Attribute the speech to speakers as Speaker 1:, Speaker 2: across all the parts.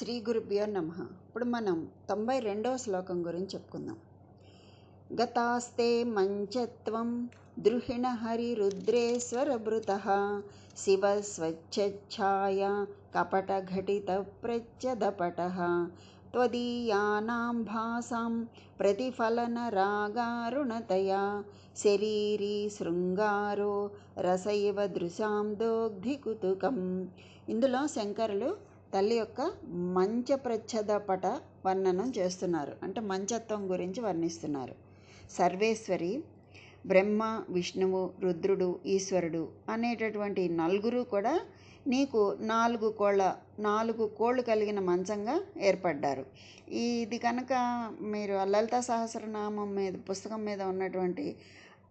Speaker 1: శ్రీ గురుభ్యో నమ. ఇప్పుడు మనం తొంభై రెండవ శ్లోకం గురించి చెప్పుకుందాం. గతాస్తే మంచత్వం ద్రుహిణ హరిరుద్రేశ్వరభృత శివ స్వచ్ఛాయ కపటఘటిత ప్రత్యదపట త్వదీయానాం భాసాం ప్రతిఫలనరాగారుణతయా శరీరీ శృంగారో రసైవ దృశాం దోగ్ధికుతుకం. ఇందులో శంకరులు తల్లి యొక్క మంచ ప్రచ్ఛదపట వర్ణనం చేస్తున్నారు. అంటే మంచత్వం గురించి వర్ణిస్తున్నారు. సర్వేశ్వరి బ్రహ్మ విష్ణువు రుద్రుడు ఈశ్వరుడు అనేటటువంటి నలుగురు కూడా నీకు నాలుగు కోళ్ళ నాలుగు కోళ్ళు కలిగిన మంచంగా ఏర్పడ్డారు. ఇది కనుక మీరు లలిత సహస్రనామం మీద పుస్తకం మీద ఉన్నటువంటి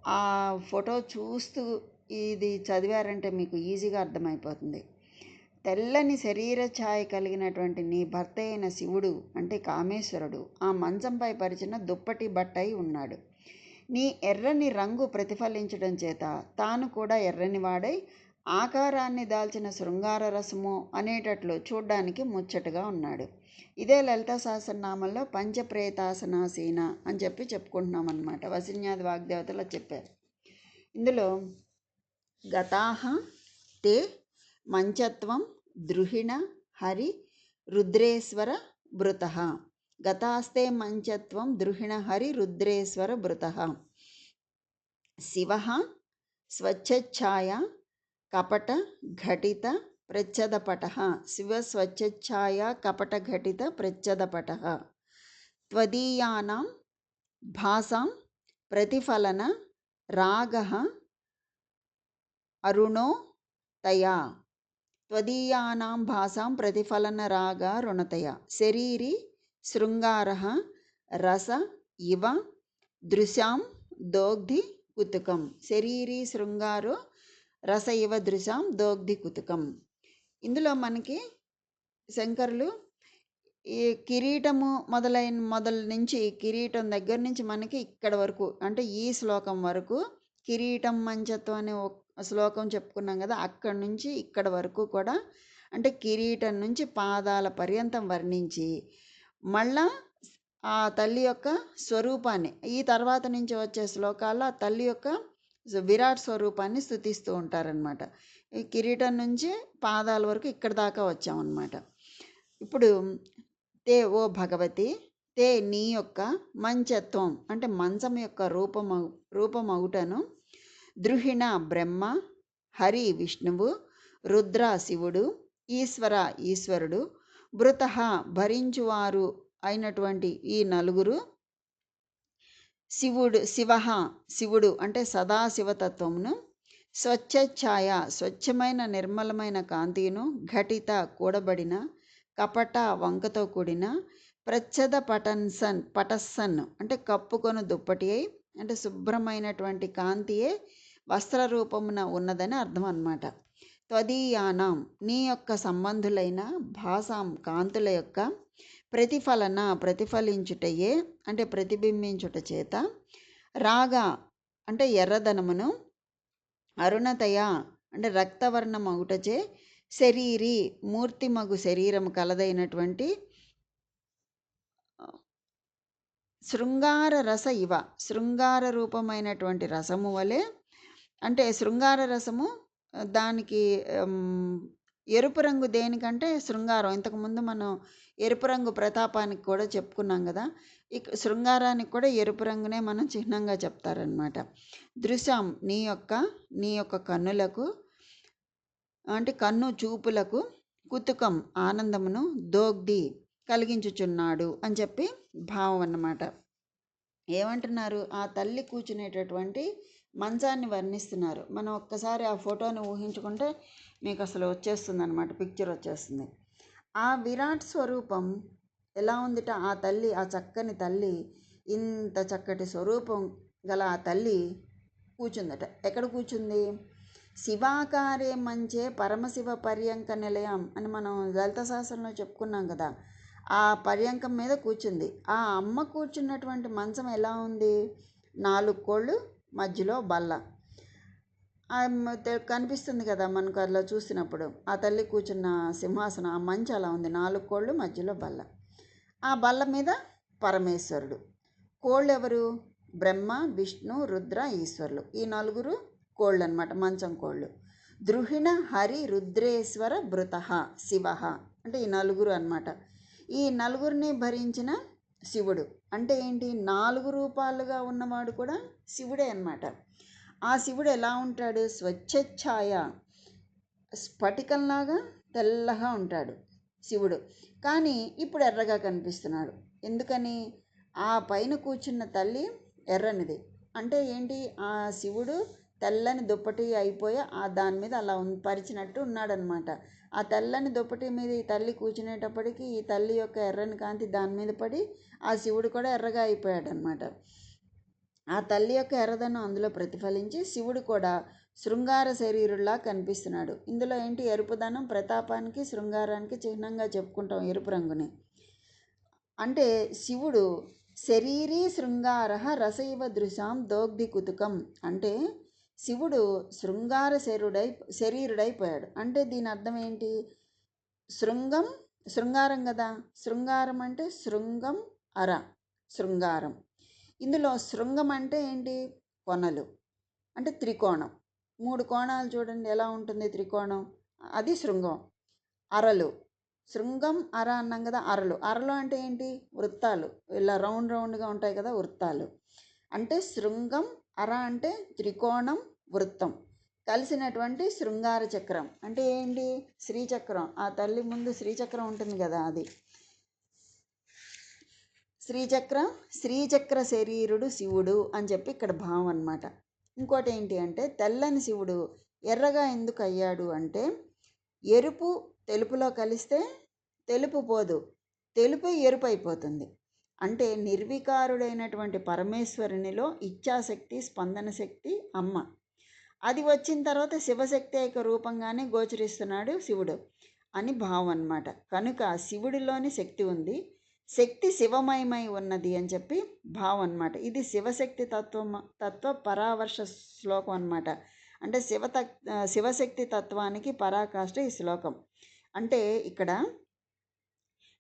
Speaker 1: ఆ ఫోటో చూస్తూ ఇది చదివారంటే మీకు ఈజీగా అర్థమైపోతుంది. తెల్లని శరీర ఛాయ కలిగినటువంటి నీ భర్త అయిన శివుడు అంటే కామేశ్వరుడు ఆ మంచంపై పరిచిన దుప్పటి బట్టై ఉన్నాడు. నీ ఎర్రని రంగు ప్రతిఫలించడం చేత తాను కూడా ఎర్రని వాడై ఆకారాన్ని దాల్చిన శృంగార రసము అనేటట్లు చూడ్డానికి ముచ్చటగా ఉన్నాడు. ఇదే లలిత సహస్రనామంలో పంచప్రేతాసనాసీన అని చెప్పి చెప్పుకుంటున్నాం అనమాట వసిన్యాది వాగ్దేవతలు చెప్పారు. ఇందులో గతాహ తే మంచత్వం ద్రుహిణ హరి రుద్రేశ్వర భృత గతాస్తే మంచత్వం ద్రుహిణ హరి రుద్రేశ్వర భృత శివ స్వచ్ఛఛాయ కపట ఘటిత ప్రచ్ఛదపట. శివ స్వచ్ఛఛాయ కపట ఘటిత ప్రచ్ఛదపట. త్వదీయానాం భాసాం ప్రతిఫలన రాగ అరుణో తయా. త్వదీయానాం భాసాం ప్రతిఫలన రాగ రుణతయ. శరీరి శృంగార రస ఇవ దృశ్యాం దోగ్ధి కుతుకం. శరీరీ శృంగారు రస ఇవ దృశాం దోగ్ధి కుతుకం. ఇందులో మనకి శంకరులు ఈ కిరీటము మొదలైన మొదల నుంచి కిరీటం దగ్గర నుంచి మనకి ఇక్కడ వరకు అంటే ఈ శ్లోకం వరకు కిరీటం మంచత్వం అనే శ్లోకం చెప్పుకున్నాం కదా అక్కడి నుంచి ఇక్కడ వరకు కూడా అంటే కిరీటం నుంచి పాదాల పర్యంతం వర్ణించి మళ్ళా ఆ తల్లి యొక్క స్వరూపాన్ని ఈ తర్వాత నుంచి వచ్చే శ్లోకాల్లో ఆ తల్లి యొక్క విరాట్ స్వరూపాన్ని స్థుతిస్తూ ఉంటారనమాట ఈ కిరీటం నుంచి పాదాల వరకు ఇక్కడ దాకా వచ్చామన్నమాట. ఇప్పుడు తే ఓ భగవతి తే నీ యొక్క మంచత్వం అంటే మంచం యొక్క రూపమ రూపమగుటను ద్రుహిణ బ్రహ్మ హరి విష్ణువు రుద్ర శివుడు ఈశ్వర ఈశ్వరుడు భృత భరించువారు అయినటువంటి ఈ నలుగురు. శివుడు శివ శివుడు అంటే సదాశివతత్వమును స్వచ్ఛఛాయ స్వచ్ఛమైన నిర్మలమైన కాంతిను ఘటిత కూడబడిన కపట వంకతో కూడిన ప్రచ్ఛద పటన్సన్ పటస్సన్ అంటే కప్పుకొను దుప్పటి అయి అంటే శుభ్రమైనటువంటి కాంతియే వస్త్ర రూపమున ఉన్నదని అర్థం అన్నమాట. త్వదీయానం నీ యొక్క సంబంధులైన భాసాం కాంతుల యొక్క ప్రతిఫలన ప్రతిఫలించుటయే అంటే ప్రతిబింబించుట చేత రాగా అంటే ఎర్రదనమును అరుణతయ అంటే రక్తవర్ణమగుటచే శరీరి మూర్తిమగు శరీరము కలదైనటువంటి శృంగార రస ఇవ. శృంగార రూపమైనటువంటి రసము వలె అంటే శృంగార రసము దానికి ఎరుపు రంగు దేనికంటే శృంగారం. ఇంతకుముందు మనం ఎరుపు రంగు ప్రతాపానికి కూడా చెప్పుకున్నాం కదా. ఇక శృంగారానికి కూడా ఎరుపు రంగునే మనం చిహ్నంగా చెప్తారనమాట దృశ్యం నీ యొక్క నీ యొక్క కన్నులకు అంటే కన్ను చూపులకు కుతుకం ఆనందమును దోగ్ది. కలిగించుచున్నాడు అని చెప్పి భావం అన్నమాట. ఏమంటున్నారు? ఆ తల్లి కూర్చునేటటువంటి మంచాన్ని వర్ణిస్తున్నారు. మనం ఒక్కసారి ఆ ఫోటోని ఊహించుకుంటే మీకు అసలు వచ్చేస్తుంది అనమాట పిక్చర్ వచ్చేస్తుంది. ఆ విరాట్ స్వరూపం ఎలా ఉందిట? ఆ తల్లి ఆ చక్కని తల్లి ఇంత చక్కటి స్వరూపం గల ఆ తల్లి కూర్చుందట. ఎక్కడ కూర్చుంది? శివాకారే మంచే పరమశివ పర్యంక నిలయం అని మనం లలిత శాస్త్రంలో చెప్పుకున్నాం కదా. ఆ పర్యంకం మీద కూర్చుంది. ఆ అమ్మ కూర్చున్నటువంటి మంచం ఎలా ఉంది? నాలుగు కోళ్ళు మధ్యలో బల్ల. కనిపిస్తుంది కదా మనకు అలా చూసినప్పుడు. ఆ తల్లి కూర్చున్న సింహాసనం ఆ మంచి అలా ఉంది. నాలుగు కోళ్ళు మధ్యలో బల్ల. ఆ బల్ల మీద పరమేశ్వరుడు. కోళ్ళు ఎవరు బ్రహ్మ విష్ణు రుద్ర ఈశ్వరులు. ఈ నలుగురు కోళ్ళు అనమాట మంచం కోళ్ళు. ద్రుహిణ హరి రుద్రేశ్వర భృత శివ. అంటే ఈ నలుగురు అన్నమాట. ఈ నలుగురిని భరించిన శివుడు. అంటే ఏంటి? నాలుగు రూపాలుగా ఉన్నవాడు కూడా శివుడే అన్నమాట. ఆ శివుడు ఎలా ఉంటాడు? స్వచ్ఛఛాయ స్ఫటికంలాగా తెల్లగా ఉంటాడు శివుడు. కానీ ఇప్పుడు ఎర్రగా కనిపిస్తున్నాడు. ఎందుకని? ఆ పైన కూర్చున్న తల్లి ఎర్రనిది. అంటే ఏంటి? ఆ శివుడు తెల్లని దుప్పటి అయిపోయి ఆ దాని మీద అలా పరిచినట్టు ఉన్నాడనమాట ఆ తెల్లని దుప్పటి మీద ఈ తల్లి కూర్చునేటప్పటికి ఈ తల్లి యొక్క ఎర్రని కాంతి దాని మీద పడి ఆ శివుడు కూడా ఎర్రగా అయిపోయాడు అనమాట ఆ తల్లి యొక్క ఎర్రదనం అందులో ప్రతిఫలించి శివుడు కూడా శృంగార శరీరులా కనిపిస్తున్నాడు. ఇందులో ఏంటి ఎరుపుదనం ప్రతాపానికి శృంగారానికి చిహ్నంగా చెప్పుకుంటాం ఎరుపు రంగుని. అంటే శివుడు శరీరీ శృంగార రసైవ దృశాం దోగ్ధి కుతుకం. అంటే శివుడు శృంగార శరీరుడై శరీరుడైపోయాడు. అంటే దీని అర్థం ఏంటి? శృంగం శృంగారం కదా? శృంగారం అంటే శృంగం అర శృంగారం. ఇందులో శృంగం అంటే ఏంటి? కొనలు. అంటే త్రికోణం. మూడు కోణాలు చూడండి ఎలా ఉంటుంది త్రికోణం? అది శృంగం. అరలు. శృంగం అర అన్నాం కదా అరలు. అరలు అంటే ఏంటి? వృత్తాలు. ఇలా రౌండ్ రౌండ్గా ఉంటాయి కదా వృత్తాలు. అంటే శృంగం అర అంటే త్రికోణం వృత్తం. కలిసినటువంటి శృంగార చక్రం. అంటే ఏంటి? శ్రీచక్రం. ఆ తల్లి ముందు శ్రీచక్రం ఉంటుంది కదా అది. శ్రీచక్ర శ్రీచక్ర శరీరుడు శివుడు అని చెప్పి ఇక్కడ భావం అనమాట ఇంకోటి ఏంటి అంటే తెల్లని శివుడు ఎర్రగా ఎందుకు అయ్యాడు అంటే ఎరుపు తెలుపులో కలిస్తే తెలుపు పోదు. తెలుపు ఎరుపు అయిపోతుంది. అంటే నిర్వికారుడైనటువంటి పరమేశ్వరునిలో ఇచ్ఛాశక్తి స్పందన శక్తి అమ్మ. అది వచ్చిన తర్వాత శివశక్తి యొక్క రూపంగానే గోచరిస్తున్నాడు శివుడు అని భావం అనమాట కనుక శివుడిలోని శక్తి ఉంది. శక్తి శివమయమై ఉన్నది అని చెప్పి భావం అన్నమాట. ఇది శివశక్తి తత్వం తత్వ పరావర్ష శ్లోకం అనమాట అంటే శివ శివశక్తి తత్వానికి పరాకాష్ట ఈ శ్లోకం. అంటే ఇక్కడ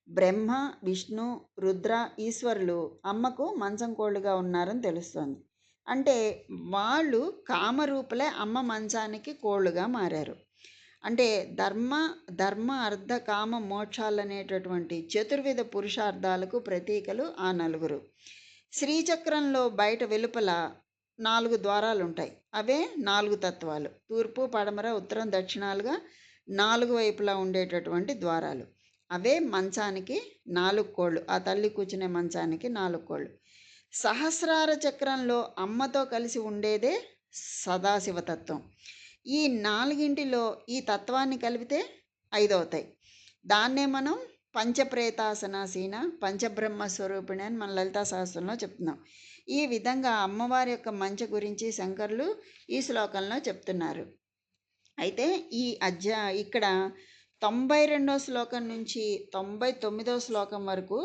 Speaker 1: బ్రహ్మ విష్ణు రుద్ర ఈశ్వరులు అమ్మకు మంచం కోళ్ళుగా ఉన్నారని తెలుస్తోంది. అంటే వాళ్ళు కామరూపులే అమ్మ మంచానికి కోళ్ళుగా మారారు. అంటే ధర్మ ధర్మ అర్ధ కామ మోక్షాలు అనేటటువంటి చతుర్విధ పురుషార్థాలకు ప్రతీకలు ఆ నలుగురు. శ్రీచక్రంలో బయట వెలుపల నాలుగు ద్వారాలు ఉంటాయి అవే నాలుగు తత్వాలు. తూర్పు పడమర ఉత్తరం దక్షిణాలుగా నాలుగు వైపులా ఉండేటటువంటి ద్వారాలు. అవే మంచానికి నాలుగు కోళ్ళు ఆ తల్లి కూర్చునే మంచానికి నాలుగు కోళ్ళు. సహస్రార చక్రంలో అమ్మతో కలిసి ఉండేదే సదాశివతత్వం. ఈ నాలుగింటిలో ఈ తత్వాన్ని కలిపితే ఐదు అవుతాయి దాన్నే మనం పంచప్రేతాసనాసీన పంచబ్రహ్మ స్వరూపిణి అని మన లలితా సహస్రంలో చెప్తున్నాం. ఈ విధంగా అమ్మవారి యొక్క మంచ గురించి శంకర్లు ఈ శ్లోకంలో చెప్తున్నారు. అయితే ఈ అధ్యా ఇక్కడ తొంభై రెండో శ్లోకం నుంచి తొంభై తొమ్మిదో శ్లోకం వరకు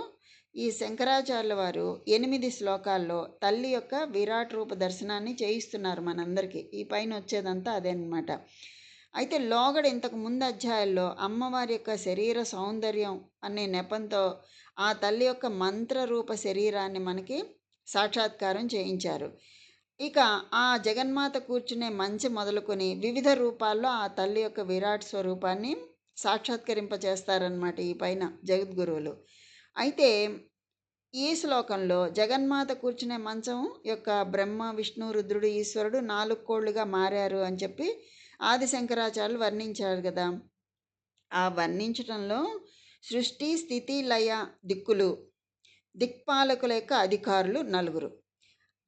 Speaker 1: ఈ శంకరాచార్యుల వారు ఎనిమిది శ్లోకాల్లో తల్లి యొక్క విరాట్ రూప దర్శనాన్ని చేయిస్తున్నారు మనందరికీ. ఈ పైన వచ్చేదంతా అదేనమాట అయితే లోగడ ఇంతకు ముందు అధ్యాయాల్లో అమ్మవారి యొక్క శరీర సౌందర్యం అనే నెపంతో ఆ తల్లి యొక్క మంత్రరూప శరీరాన్ని మనకి సాక్షాత్కారం చేయించారు. ఇక ఆ జగన్మాత కూర్చునే మంచి మొదలుకొని వివిధ రూపాల్లో ఆ తల్లి యొక్క విరాట్ స్వరూపాన్ని సాక్షాత్కరింపజేస్తారన్నమాట ఈ పైన జగద్గురువులు. అయితే ఈ శ్లోకంలో జగన్మాత కూర్చునే మంచం యొక్క బ్రహ్మ విష్ణు రుద్రుడు ఈశ్వరుడు నాలుగు కోళ్ళుగా మారారు అని చెప్పి ఆది శంకరాచార్యులు వర్ణించారు కదా. ఆ వర్ణించటంలో సృష్టి స్థితి లయ దిక్కులు దిక్పాలకుల యొక్క అధికారులు నలుగురు.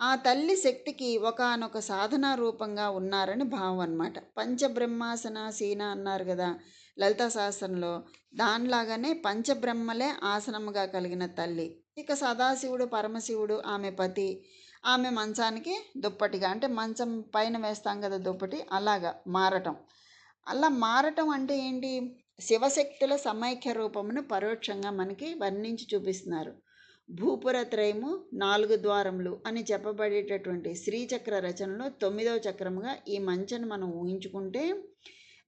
Speaker 1: ఆ తల్లి శక్తికి ఒకానొక సాధనా రూపంగా ఉన్నారని భావం అన్నమాట. పంచబ్రహ్మాసనాసీన అన్నారు కదా. లలిత శాస్త్రంలో దానిలాగానే పంచబ్రహ్మలే ఆసనముగా కలిగిన తల్లి. ఇక సదాశివుడు పరమశివుడు ఆమె పతి. ఆమె మంచానికి దుప్పటిగా అంటే మంచం పైన వేస్తాం కదా దుప్పటి అలాగా మారటం. అలా మారటం అంటే ఏంటి? శివశక్తుల సమైక్య రూపమును పరోక్షంగా మనకి వర్ణించి చూపిస్తున్నారు. భూపురత్రయము నాలుగు ద్వారములు అని చెప్పబడేటటువంటి శ్రీచక్ర రచనలో తొమ్మిదవ చక్రముగా ఈ మంచను మనం ఊహించుకుంటే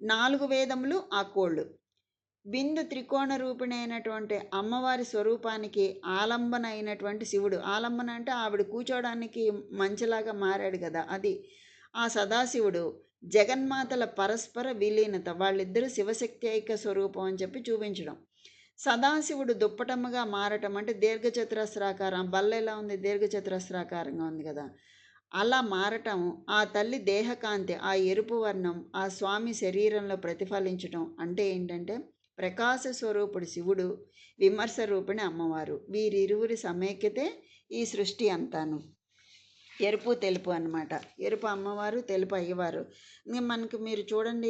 Speaker 1: నాలుగు వేదములు ఆ కోళ్ళు. బిందు త్రికోణ రూపిణైనటువంటి అయినటువంటి అమ్మవారి స్వరూపానికి ఆలంబన అయినటువంటి శివుడు. ఆలంబన అంటే ఆవిడ కూర్చోడానికి మంచిలాగా మారాడు కదా అది. ఆ సదాశివుడు జగన్మాతల పరస్పర విలీనత వాళ్ళిద్దరూ శివశక్తి ఐక్య స్వరూపం అని చెప్పి చూపించడం. సదాశివుడు దుప్పటముగా మారటం అంటే దీర్ఘచతురస్రాకారం బల్ల ఎలా ఉంది? దీర్ఘచతురస్రాకారంగా ఉంది కదా. అలా మారటం ఆ తల్లి దేహకాంతి ఆ ఎరుపు వర్ణం ఆ స్వామి శరీరంలో ప్రతిఫలించటం అంటే ఏంటంటే ప్రకాశ స్వరూపుడు శివుడు విమర్శ రూపిణి అమ్మవారు. వీరిరువురి సమైక్యతే ఈ సృష్టి అంతాను. ఎరుపు తెలుపు అనమాట ఎరుపు అమ్మవారు తెలుపు అయ్యవారు. మనకు మనకి మీరు చూడండి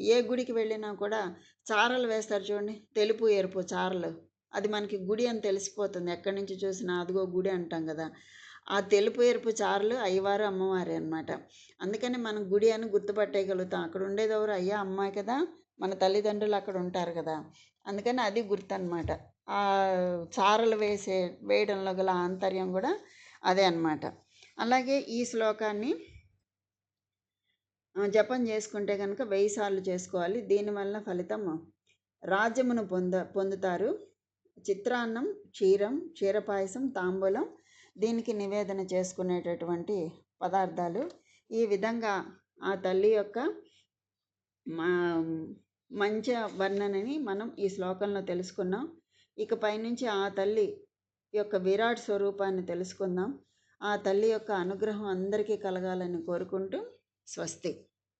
Speaker 1: ఏ గుడికి వెళ్ళినా కూడా చారలు వేస్తారు చూడండి. తెలుపు ఎరుపు చారలు. అది మనకి గుడి అని తెలిసిపోతుంది. ఎక్కడి నుంచి చూసినా అదిగో గుడి అంటాం కదా. ఆ తెలుపు ఎరుపు చారులు అయ్యవారు అమ్మవారే అనమాట అందుకని మనం గుడి అని గుర్తుపట్టేయగలుగుతాం. అక్కడ ఉండేది ఎవరు? అయ్యా అమ్మాయి కదా. మన తల్లిదండ్రులు అక్కడ ఉంటారు కదా. అందుకని అది గుర్తు అనమాట ఆ చారలు వేసే వేయడంలో గల ఆంతర్యం కూడా అదే అనమాట అలాగే ఈ శ్లోకాన్ని జపం చేసుకుంటే కనుక వెయ్యి సార్లు చేసుకోవాలి. దీనివల్ల ఫలితం రాజ్యమును పొంద పొందుతారు. చిత్రాన్నం క్షీరం క్షీరపాయసం తాంబూలం దీనికి నివేదన చేసుకునేటటువంటి పదార్థాలు. ఈ విధంగా ఆ తల్లి యొక్క మా మంచి వర్ణనని మనం ఈ శ్లోకంలో తెలుసుకున్నాం. ఇక పైనుంచి ఆ తల్లి యొక్క విరాట్ స్వరూపాన్ని తెలుసుకుందాం. ఆ తల్లి యొక్క అనుగ్రహం అందరికీ కలగాలని కోరుకుంటూ స్వస్తి.